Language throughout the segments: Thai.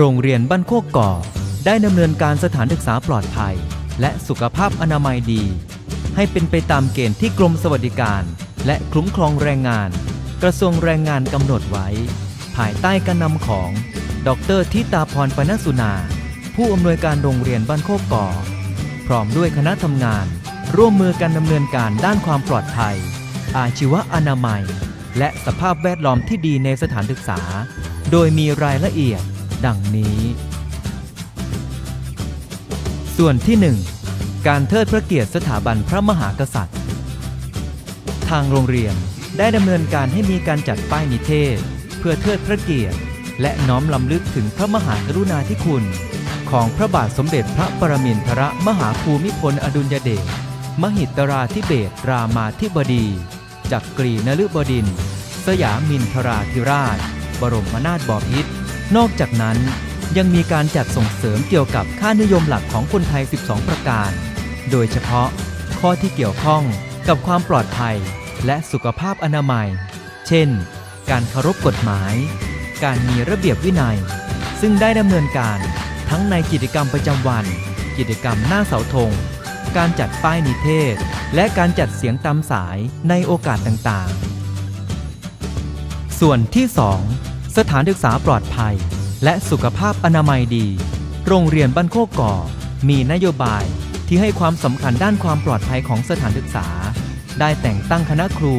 โรงเรียนบ้านโคกก่อ ได้ดำเนินการสถานศึกษาปลอดภัย และสุขภาพอนามัยดี ให้เป็นไปตามเกณฑ์ที่กรมสวัสดิการ และคุ้มครองแรงงาน กระทรวงแรงงานกำหนดไว้ ภายใต้การนำของ ดรทิตาพรปนสุนา ผู้อำนวยการโรงเรียนบ้านโคกก่อ พร้อมด้วยคณะทำงาน ร่วมมือกันดำเนินการด้านความปลอดภัย อาชีวอนามัย และสภาพแวดล้อมที่ดีในสถานศึกษา โดยมีรายละเอียด ดังนี้ ส่วนที่ 1 การเทิดพระเกียรติสถาบันพระมหากษัตริย์ ทางโรงเรียนได้ดำเนินการให้มีการจัดป้ายนิเทศ เพื่อเทิดพระเกียรติ และน้อมลำลึกถึงพระมหากรุณาธิคุณ ของพระบาทสมเด็จพระปรมินทรมหาภูมิพลอดุลยเดชมหิตราธิเบศรามาธิบดีจักกรีนฤบดินทร์สยามินทราธิราช บรมนาถบพิตร นอกจากนั้นยังมีการจัดส่งเสริมเกี่ยวกับค่านิยมหลักของคนไทย 12 ประการ โดยเฉพาะข้อที่เกี่ยวข้องกับความปลอดภัยและสุขภาพอนามัย เช่น การเคารพกฎหมาย การมีระเบียบวินัย ซึ่งได้ดำเนินการทั้งในกิจกรรมประจำวัน กิจกรรมหน้าเสาธง การจัดป้ายนิเทศ และการจัดเสียงตามสายในโอกาสต่างๆ ส่วนที่ 2 สถานศึกษาปลอดภัย และสุขภาพอนามัยดี โรงเรียนบ้านโคกก่อ มีนโยบายที่ให้ความสำคัญด้านความปลอดภัยของสถานศึกษา ได้แต่งตั้งคณะครู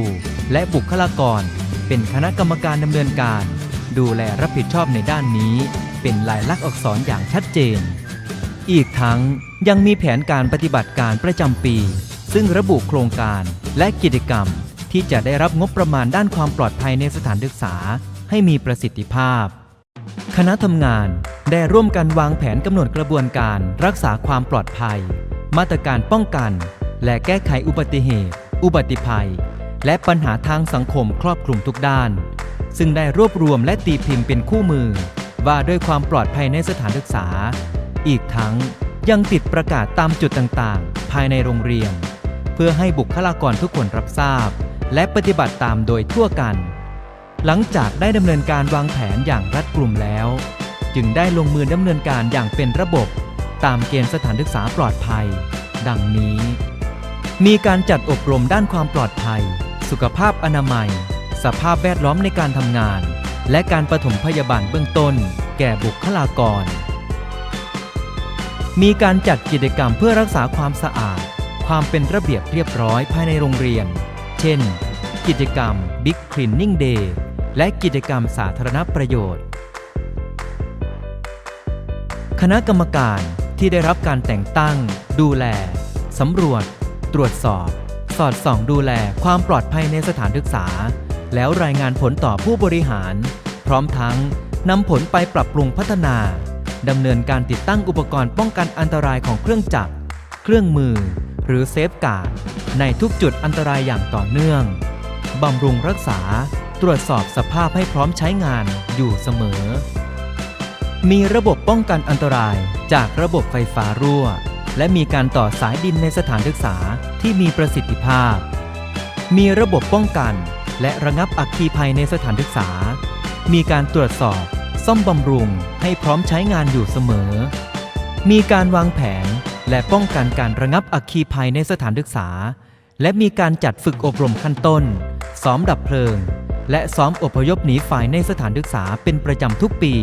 และบุคลากร เป็นคณะกรรมการดำเนินการ ดูแลรับผิดชอบในด้านนี้ เป็นลายลักษณ์อักษรอย่างชัดเจน อีกทั้งยังมีแผนการปฏิบัติการประจำปี ซึ่งระบุโครงการและกิจกรรม ที่จะได้รับงบประมาณด้านความปลอดภัยในสถานศึกษา ให้มีประสิทธิภาพ คณะทำงานได้ร่วมกันวางแผนกำหนดกระบวนการรักษาความปลอดภัย มาตรการป้องกัน และแก้ไขอุบัติเหตุ อุบัติภัย และปัญหาทางสังคมครอบคลุมทุกด้าน ซึ่งได้รวบรวมและตีพิมพ์เป็นคู่มือ ว่าด้วยความปลอดภัยในสถานศึกษา อีกทั้งยังติดประกาศตามจุดต่างๆ ภายในโรงเรียน เพื่อให้บุคลากรทุกคนรับทราบ และปฏิบัติตามโดยทั่วกัน หลังจากได้ดำเนินการวางแผนอย่างรัดกลุ่มแล้ว จึงได้ลงมือดำเนินการอย่างเป็นระบบ ตามเกณฑ์สถานศึกษาปลอดภัย ดังนี้ มีการจัดอบรมด้านความปลอดภัย สุขภาพอนามัย สภาพแวดล้อมในการทำงาน และการปฐมพยาบาลเบื้องต้น แก่บุคลากร มีการจัดกิจกรรมเพื่อรักษาความสะอาด ความเป็นระเบียบเรียบร้อยภายในโรงเรียน เช่น กิจกรรม Big Cleaning Day และกิจกรรมสาธารณประโยชน์ คณะกรรมการที่ได้รับการแต่งตั้ง ดูแล สำรวจ ตรวจสอบ สอดส่องดูแลความปลอดภัยในสถานศึกษา แล้วรายงานผลต่อผู้บริหาร พร้อมทั้งนำผลไปปรับปรุงพัฒนาดำเนินการติดตั้งอุปกรณ์ป้องกันอันตรายของเครื่องจักร เครื่องมือ หรือเซฟการ์ดในทุกจุดอันตรายอย่างต่อเนื่อง บำรุงรักษา ตรวจสอบสภาพให้พร้อมใช้งานอยู่เสมอ มีระบบป้องกันอันตรายจากระบบไฟฟ้ารั่ว และมีการต่อสายดินในสถานศึกษาที่มีประสิทธิภาพ มีระบบป้องกันและระงับอัคคีภัยในสถานศึกษา มีการตรวจสอบซ่อมบำรุงให้พร้อมใช้งานอยู่เสมอ มีการวางแผนและป้องกันการระงับอัคคีภัยในสถานศึกษา และมีการจัดฝึกอบรมขั้นต้น ซ้อมดับเพลิง และซ้อมอพยพหนีฝ่ายในสถานศึกษาเป็นประจำทุกปี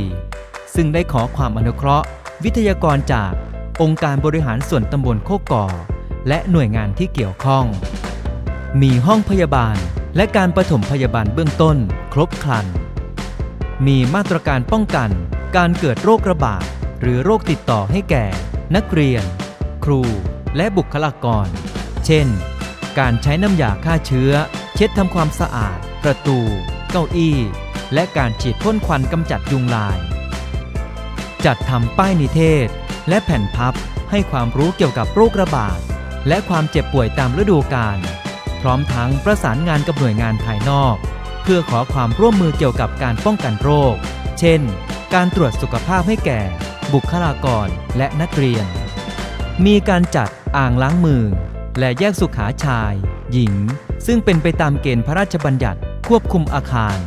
ซึ่งได้ขอความอนุเคราะห์ วิทยากรจากองค์การบริหารส่วนตำบลโคกก่อ และหน่วยงานที่เกี่ยวข้อง มีห้องพยาบาลและการปฐมพยาบาลเบื้องต้น ครบครัน มีมาตรการป้องกัน การเกิดโรคระบาดหรือโรคติดต่อให้แก่ นักเรียน ครู และบุคลากร เช่น การใช้น้ำยาฆ่าเชื้อ เช็ดทำความสะอาด ประตู เก้าอี้ และการฉีดพ่นควันกำจัดยุงลาย จัดทำป้ายนิเทศ และแผ่นพับให้ความรู้เกี่ยวกับโรคระบาด และความเจ็บป่วยตามฤดูกาลพร้อมทั้งประสานงานกับหน่วยงานภายนอก เพื่อขอความร่วมมือเกี่ยวกับการป้องกันโรค เช่น การตรวจสุขภาพให้แก่ บุคลากรและนักเรียน มีการจัดอ่างล้างมือ และแยกสุขาชาย หญิง ซึ่งเป็นไปตามเกณฑ์พระราชบัญญัติ ควบคุมอาคาร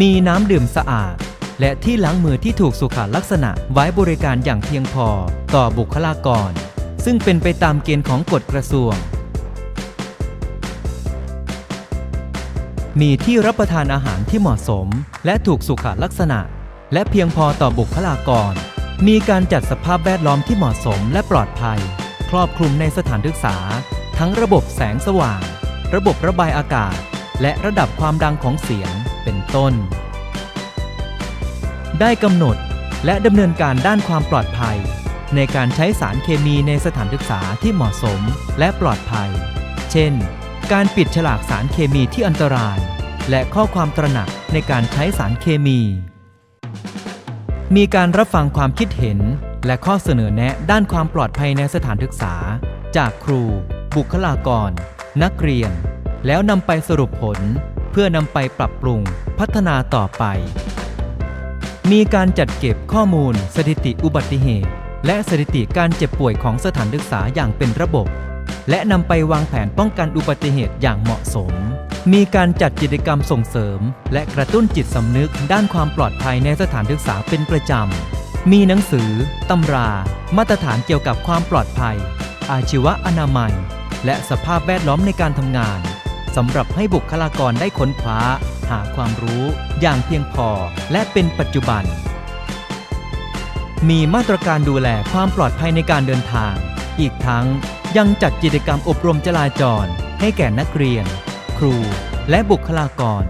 มีน้ำดื่มสะอาด และที่ล้างมือที่ถูกสุขลักษณะไว้บริการอย่างเพียงพอต่อบุคลากร ซึ่งเป็นไปตามเกณฑ์ของกฎกระทรวง มีที่รับประทานอาหารที่เหมาะสม และถูกสุขลักษณะ และเพียงพอต่อบุคลากร มีการจัดสภาพแวดล้อมที่เหมาะสมและปลอดภัย ครอบคลุมในสถานศึกษา ทั้งระบบแสงสว่าง ระบบระบายอากาศ และระดับความดังของเสียงเป็นต้น ได้กำหนดและดำเนินการด้านความปลอดภัย ในการใช้สารเคมีในสถานศึกษาที่เหมาะสมและปลอดภัย เช่น การปิดฉลากสารเคมีที่อันตราย และข้อความตระหนักในการใช้สารเคมี มีการรับฟังความคิดเห็น และข้อเสนอแนะด้านความปลอดภัยในสถานศึกษา จากครู บุคลากร นักเรียน แล้วนำไปสรุปผลเพื่อนำไปปรับปรุงพัฒนาต่อไป มีการจัดเก็บข้อมูล สถิติอุบัติเหตุ และสถิติการเจ็บป่วยของสถานศึกษาอย่างเป็นระบบ และนำไปวางแผนป้องกันอุบัติเหตุอย่างเหมาะสม มีการจัดกิจกรรมส่งเสริม และกระตุ้นจิตสำนึกด้านความปลอดภัยในสถานศึกษาเป็นประจำ มีหนังสือ ตำรา มาตรฐานเกี่ยวกับความปลอดภัย อาชีวะอนามัย และสภาพแวดล้อมในการทำงานสำหรับให้บุคลากรได้ค้นคว้า หาความรู้อย่างเพียงพอและเป็นปัจจุบัน มีมาตรการดูแลความปลอดภัยในการเดินทาง อีกทั้งยังจัดกิจกรรมอบรมจราจร ให้แก่นักเรียน ครู และบุคลากร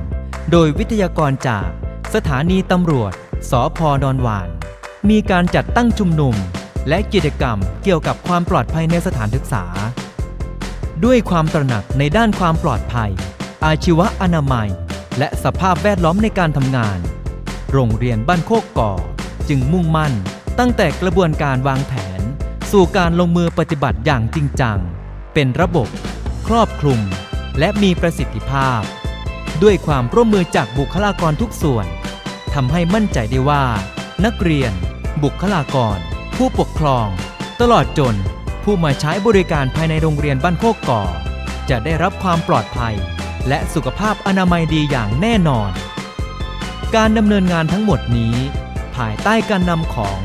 โดยวิทยากรจากสถานีตำรวจ สพดอนหวาน มีการจัดตั้งชุมนุม และกิจกรรมเกี่ยวกับความปลอดภัยในสถานศึกษา ด้วยความตระหนักในด้านความปลอดภัย อาชีวะอนามัย และสภาพแวดล้อมในการทำงาน โรงเรียนบ้านโคกก่อ จึงมุ่งมั่น ตั้งแต่กระบวนการวางแผน สู่การลงมือปฏิบัติอย่างจริงจัง เป็นระบบ ครอบคลุม และมีประสิทธิภาพ ด้วยความร่วมมือจากบุคลากรทุกส่วนทำให้มั่นใจได้ว่า นักเรียน บุคลากร ผู้ปกครอง ตลอดจน ผู้มาใช้บริการภายในโรงเรียนบ้านโคกก่อ จะได้รับความปลอดภัย และสุขภาพอนามัยดีอย่างแน่นอน การดำเนินงานทั้งหมดนี้ ภายใต้การนำของ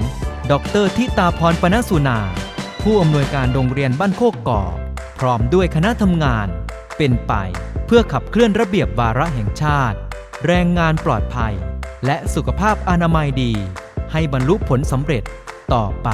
ดรทิตาพรปนสุนา ผู้อำนวยการโรงเรียนบ้านโคกก่อ พร้อมด้วยคณะทำงาน เป็นไปเพื่อขับเคลื่อนระเบียบวาระแห่งชาติ แรงงานปลอดภัย และสุขภาพอนามัยดี ให้บรรลุผลสำเร็จต่อไป